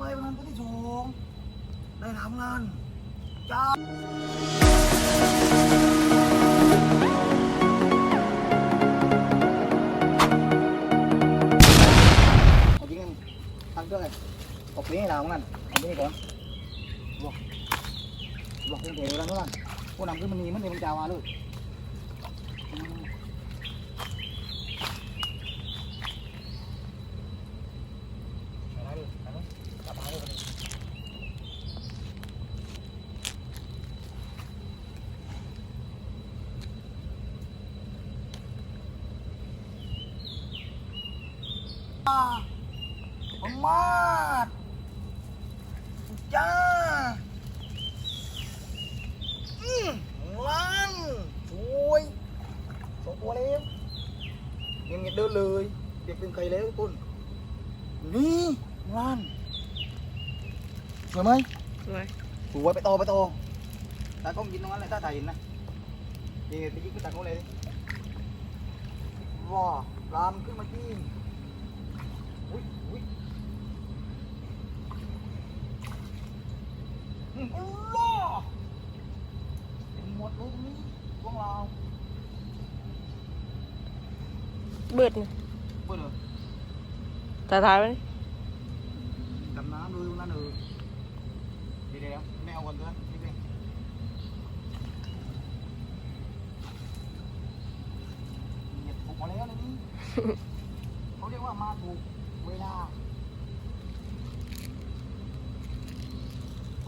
ไปประมาณตัวที่สองได้ทำงานจ้าเอาจริงกันตั้งเครื่องเลยเอาปีให้เราเหมือนกันเอาปีนี้ก่อนบอกบอกเพื่อนเทแล้วนู่นนั่นผู้นำขึ้นมันมีมันเดี๋ยวมันจะมาเลยอืม ไปได้ดิไปเลยกลับมาเลยวันนี้อ่าผ มมาดจ้าอืมล้านสวยสองตัวแล้วยังเงียบเดินเลยเด็กเป็นใครแล้วทุกคนนี่ร้านสวยไหมสวยสวยไปโตไปโตตากล้องยินตรงนั้นเลยถ้าถ่ายเห็นนะนี่ไปยิงขึ้นตากล้องเลยดิว้าปลามนขึ้นมากินอุ้ยอุ้ย อืมอัลลอฮ์เห็นหมดลูกนี้พวกเราเบิดนี่เพื่อนเหรอถ่ายถ่ายไว้นี่ ดำน้ำดูต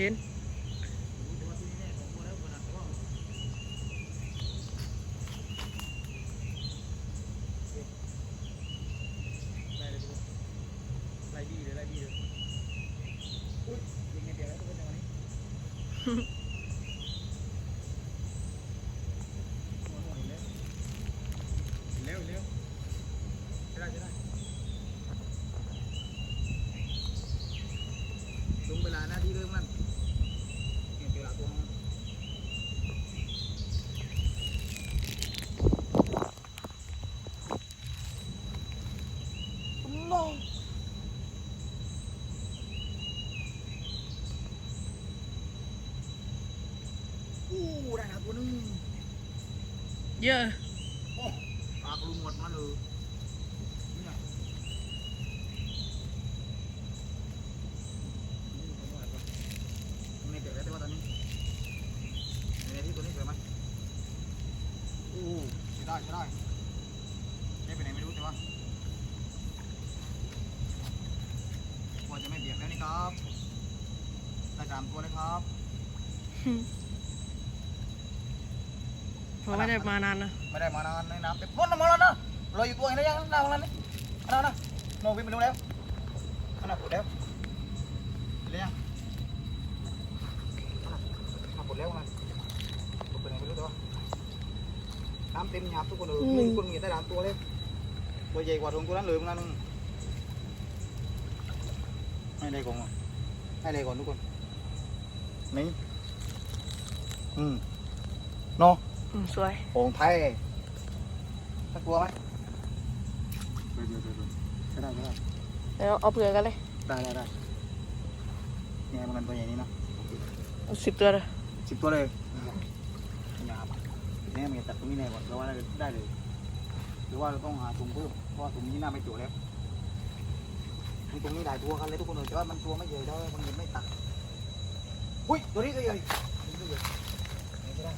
ห็นแต่ว่าตัวนี้แน่ของตัวแล้วขนาดว่าไล่เลยดูไล่ดีเลยไล่ดีเลยอุ้ยยิงไงเดี๋ยวแล้วทุกคนในวันนี้ร็วเร็วใช่ได้ใช่ได้ลงเวลาหน้าที่เริ่มนั่นเปลี่ยนเวลาตัวมัน No. อู้ได้แล้วตัวหนึงเยอะโอ้ปากลุงหมดมาเลยเนี่ยไม่เจอแล้วแต่ว่าตอนนี้ในที่ตัวนี้เจอไหมอู้ใช้ได้ใช้ได้ใช้ไปไหนไม่รู้แต่ว่ากลัวจะไม่เบียดแล้วนี่ครับได้สามตัวเลยครับ เพราะไม่ได้มานานนะไม่ได้มานานในน้ำเต็มพ้นน้ำมาแล้วนะรออยู่ตัวเองได้ยังน้ำนั้นนี่อันนั้นนะโนวิ่งไปดูแล้วอันนั้นปวดแล้วเห็นหรือยังอันนั้นอันนั้นปวดแล้วนะปวดไปไหนไม่รู้แต่ว่าน้ำเต็มหยาบทุกคนเลยมีทุกคนมีได้สามตัวเลยตัวใหญ่กว่าตรงตัวนั้นเลยพวกนั้นให้ได้ก่อนให้ได้ก่อนทุกคนนี่อืมเนาะ อืมสวยโองไทยน่ากลัวไหมเดี๋ยวเดี๋ยวเดี๋ยวใช่ได้ใช่ได้แล้วเอาเผื่อกันเลยได้ได้ได้เนี่ยมันกันตัวใหญ่นี้เนาะเอาสิบตัวเลยสิบตัวเลยหยาบเนี่ยมันจะตัดตรงนี้แน่ก่อนเราว่าได้ได้เลย หรือว่าเราต้องหาถุงเพิ่มเพราะว่าถุงนี้น่าไม่จุแล้วมีตรงนี้หลายตัวกันเลยทุกคนเลยแต่ว่ามันตัวไม่ใหญ่แล้วมันยังไม่ตัดอุ้ยตัวนี้ตัวใหญ่ตัวนี้ตัวใหญ่ไหนก็ได้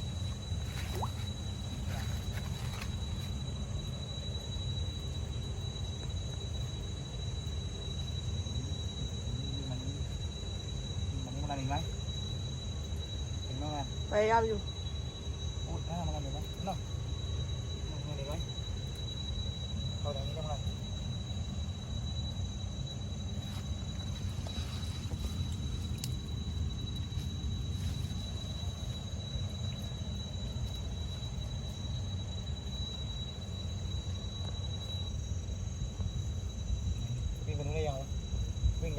มันมันมันอะไรอีกไหมเห็นไหม มัน พยายามอยู่ โอ้ยน่ามันอะไรไหมเนาะมันอะไรไหมเข้าทางนี้ได้ไหม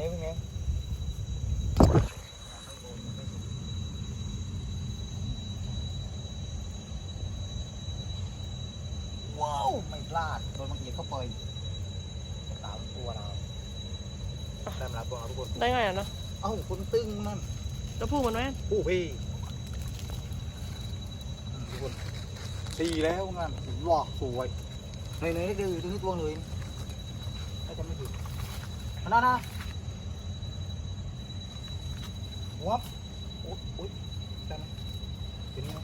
งี้ยไงว้าวไม่พลาดโดนมังเกียเข้าไปตามตัวเราตามรับตัวเราทุกคน ได้ไงอะเนาะเอ้าคนตึงนั่นแล้วพูดมันไหมผู้พี่อืมทุกคนสี่แล้วนั่นว้าวสวยในในนี่ดูดูนี่ตัวเลยถ้าจะไม่ผิดอันนั่นนะวับโอ๊ยโอ๊ยได้ไหมเห็นไหม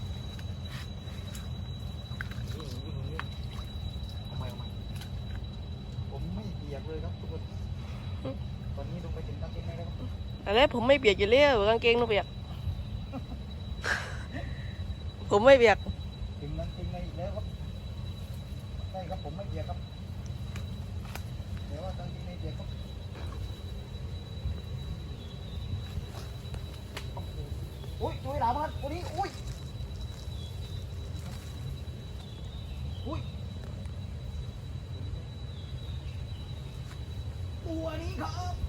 วิ่งวิ่งวิ่งเอาใหม่เอาใหม่ผมไม่เบียกเลยครับทุกคนตอนนี้ลงไปถึงกางเกงในแล้ว ครับอะไรผมไม่เปียกอยู่แล้วกางเกงต้องเปียก ผมไม่เปียกถึงนั้นจริงในอีกแล้วครับใช่ครับผมไม่เบียดครับเดี๋ยวว่าตั้งจริงในเบียดครับอุ้ยช่วยหลามันคนนี้อุ้ยอุ้ยตัวนี้ครับ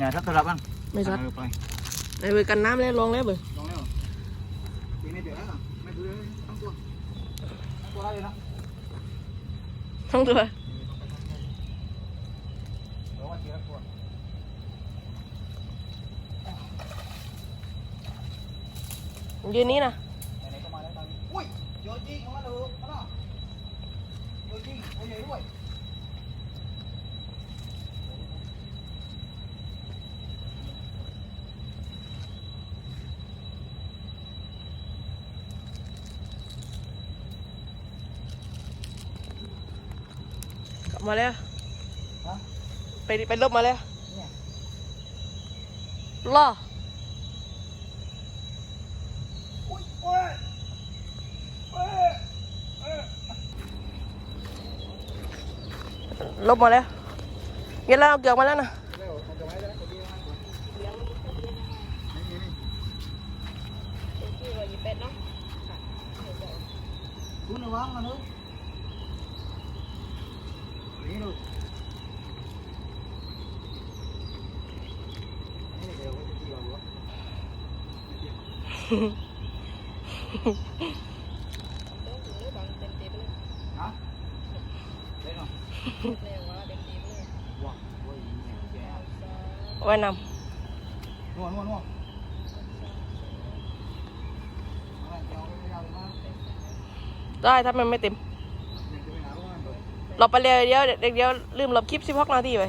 ล้วครับเดี๋ยวว่าเก่งในเจ็ดแล้วครับว้าบุลันฮึมหยาบเอาถุงเงินมาเราเราเอาเงินถือไว้ก่อนเอาตรงตรงตรงนั้นมาเอาตรงตรงนั้นมาโอเคเนี่ยทักสลับกันไม่ซัดเออไปไอ้เว้ยกันน้ำแล้วลงแล้วเบอลองแล้วปีนี้เดี๋ยวแล้วไม่ดูเลยทั้งตัวทั้งตัวได้เลยนะทั้งตัวเดี๋ยวว่าทีละตัวยืนนี้นะไหนๆก็มาแล้วตอนนี้อุ้ยเยอะจริงเอามาเลยเอามาเยอะจริงตัวใหญ่ด้วย มาแล้วฮะไปไปลบมาแล้วเนี่ยรออุ้ยโอ้ยเอ้ยเอ้ยลบมาแล้วเงี้ยแล้วเอาเกือกมาแล้วนะเร็วมันจะไว้แล้วตัวนี้นะนี่นี่คุณระวังนะลูก นี่ลูกนี่เดี๋ยวไว้ที่เราดูว่าฮะเล่นหรอว้าวโอ้ยนี่ยแกไว้นนวนัวนัวเอาละเดี๋ยวไปเอาเลยมาำได้ถ้ามันไม่เต็ม เดี๋ยวจะไปหาว่า เบิดเราไปเร็วเดียวเดี๋ยวเดี๋ยวลืมลบคลิปสิบหกนาทีไป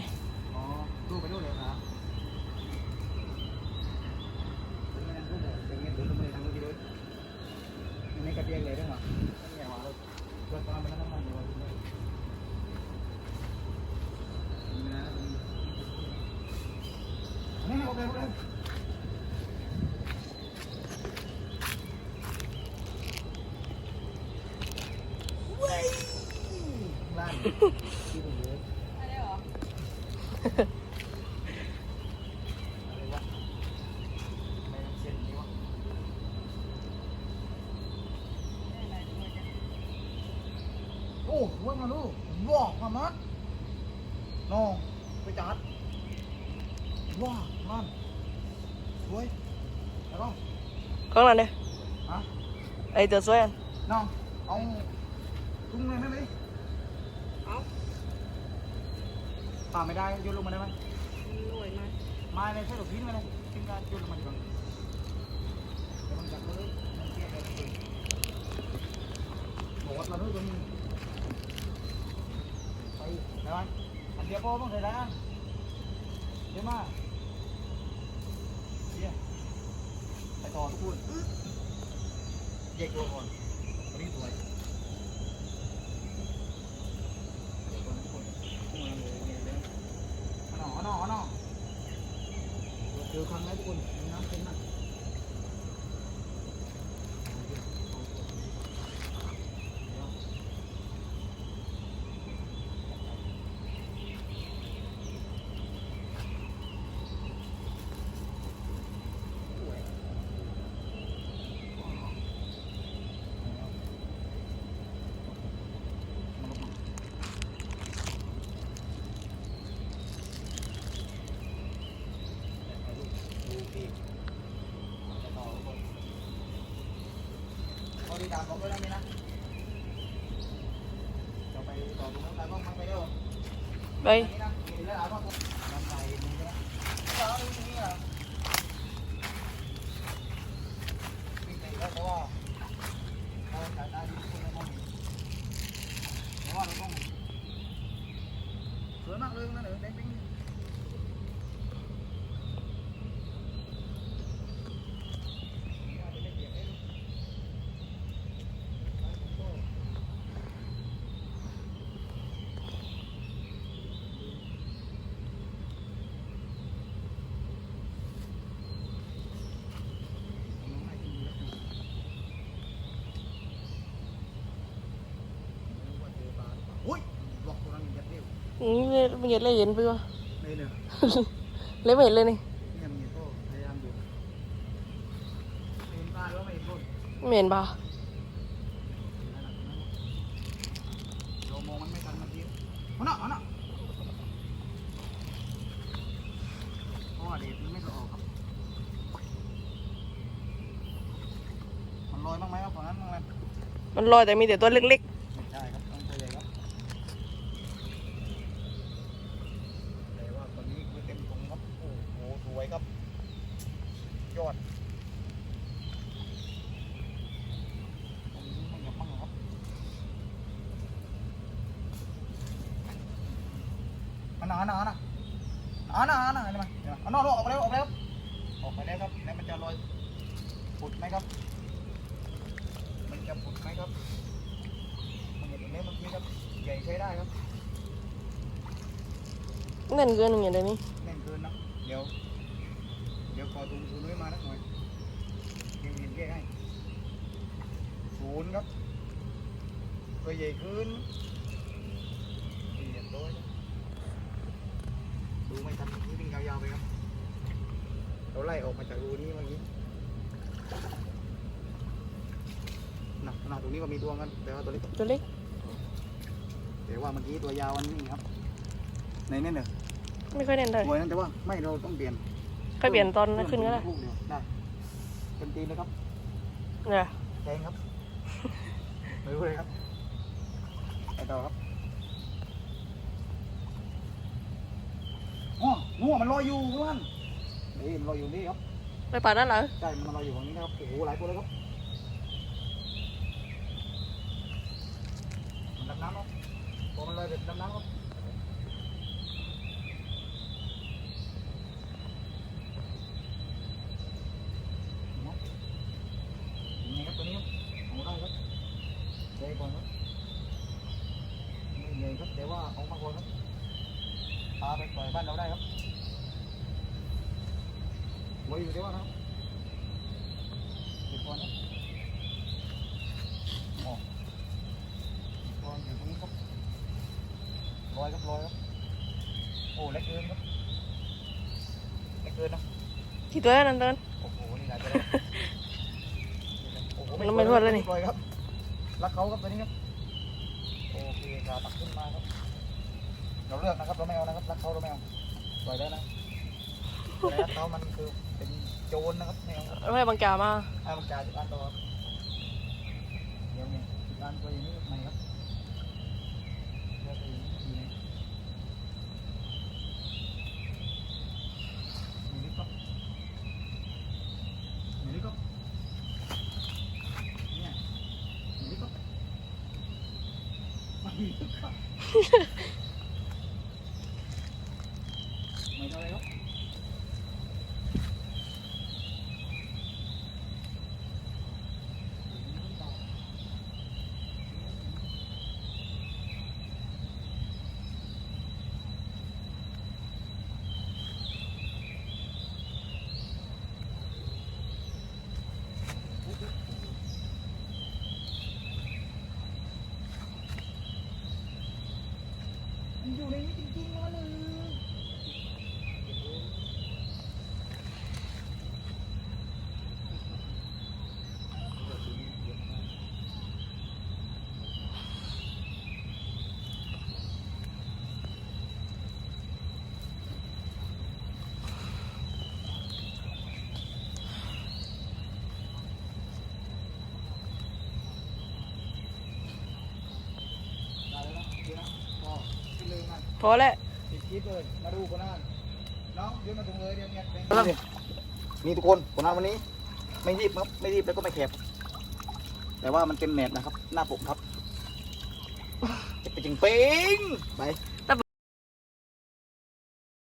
อ๋อดูไปดูเลยนะไม่กระเทียมเลยได้หรอไม่เอาเลยเกิดความเป็นน้ำมันเลยนี่โอเคโอเคเว้ยลั่นที่ผมเลย อะไรวะไม่ต้องเซ็นนี้วะ โอ้ว่ามาลูกบอกมามัดน้องไปจัดว้ามันสวยแล้วก็ข้างหลังเนี่ยฮะ ไอ้ตัวสวยอัน น้องเอาทุ่งเลยได้ไหม ป่าไม่ได้โยนลงมาได้ไหมมาในใช่หรือพิ้นมาเลยพิ้นการโยนลงมาดีกว่าเดี๋ยวมันจับเลยมันเกลียดเลยบอกว่าเราด้วยตัวนี้ไปไหนวะอันเดียวพอบ้างเลยนะเดี๋ยวมาเดี๋ยวไปต่อทุกคนแยกตัวก่อนตัวนี้สวยแยกตัวทุกคนพุ่งมาเลยเนี่ยเลย คือครั้งแรกคุณนน้ำเต็มมาก พอดีตามผมด้วยนะนี่นะจะไปต่อตรงนั้นไปบ้างไปเร็ว ไป นี่นะมีแล้วเอาบ้างลำไส้นี่นะเอานี่นี่อะวิ่งไปแล้วแต่ว่าเรา สายตาดีคนละมองแต่ว่าเราต้องสวยมากเลยนะเด็กปิ๊ง อุ้ยหลอกตัวนั้น ยัดเร็วนี่มันเห็นเลยเห็นไปวะนี่เนี่ยเลยไม่เห็นเลยนี่เนี่ยมีก็พยายามดูเห็นตาหรือว่าไม่เห็นคนไม่เห็นป่ะเรามองมันไม่ทันเมื่อกี้เอาหน่ะเอาหน่ะเพราะว่าเด็กมันไม่เคยออกครับมันลอยบ้างไหมครับฝั่งนั้นบ้างไหมมันลอยแต่มีแต่ตัวเล็ก ไม่ใช่ครับต้องตัวใหญ่ครับแต่ว่าตอนนี้คือเต็มตรงครับ โอ้โหสวย ครับ ยอดมันหยับมั่งครับมันหนาหนาหนาหนาหนาหนาเห็นไหมเห็นไหมเอานอกออกไปแล้วออกไปแล้วออกไปแล้วครับแล้วมันจะลอยผุดไหมครับ มันจะผุดไหมครับมันเห็นตรงนี้เมื่อกี้ครับใหญ่ใช้ได้ครับๆนั่นเกินหนึ่งอย่างเดียวนี้แน่นเกินนะเดี๋ยว ขอตุ้มศูนย์ไว้มานะหน่อยเดี๋ยวเห็นแก้ให้ศูนย์ครับ ตัวใหญ่ขึ้นเรียบร้อยครับดูไม่ทันเมื่อกี้วิ่งยาวๆไปครับ เราไล่ออกมาจากรูนี้เมื่อกี้น่ะขนาดตรงนี้ก็มีตัวกันแต่ว่าตัวเล็กตัวเล็กแต่ว่าเมื่อกี้ตัวยาวมันนี่ครับในนี่เนี่ยไม่ค่อยแน่นเลยสวยนั่นแต่ว่าไม่เราต้องเปลี่ยน ค่อยเปลี่ยนตอนขึ้นก็ได้ลูกเดียวได้เต็มตีนเลยครับเนี่ยแทงครับไม่รู้เลยครับไปต่อครับอ๋องัวมันลอยอยู่เพื่อนนี่มันลอยอยู่นี่ครับไปป่าด้านหลังใช่มันลอยอยู่ฝั่งนี้นะครับโอ้โหหลายตัวเลยครับมันดำน้ำครับพอมันลอยเสร็จดำน้ำครับยังไงครับตัวนี้ครับเอาได้ครับใหญ่ก่อนครับไม่ใหญ่ครับแต่ว่าเอามาก่อนครับพาไปปล่อยบ้านเราได้ครับไว้อยู่เดี๋ยวนะครับ เก็บก่อนนะอ๋อเก็บก่อนอยู่ตรงนี้ครับลอยค รับลอยครับโอ้เล็กเกินครับเล็กเกินนะที่ตัวนั้นเดินโอ้โหนี่หลายตัวเลยโอ้โหมันไม่รอดแล้วนี่ปล่อยครับรักเขาครับตัวนี้ครับโอเคขาตักขึ้นมาครับเราเลือกนะครับเราไม่เอานะครับรักเขาเราไม่เอาปล่อยได้นะแต่รักเขามันคือเป็นโจรนะครับไม่เอาครับเอาให้บางจ่ามาให้มันกลายเป็นการตัวครับเดี๋ยวนี้การตัวอย่างนี้ Ha. อแล้วปิดคลิปเลย มาดูคนนั้นน้องยืนมาตรงเลยเดี๋ยวเงี้ยนี่ทุกคนคนนั้นวันนี้ ไม่รีบครับ ไม่รีบแล้วก็ไม่แคบแต่ว่ามันเต็มแมทนะครับ หน้าปกครับจะไปจิงเป้งไป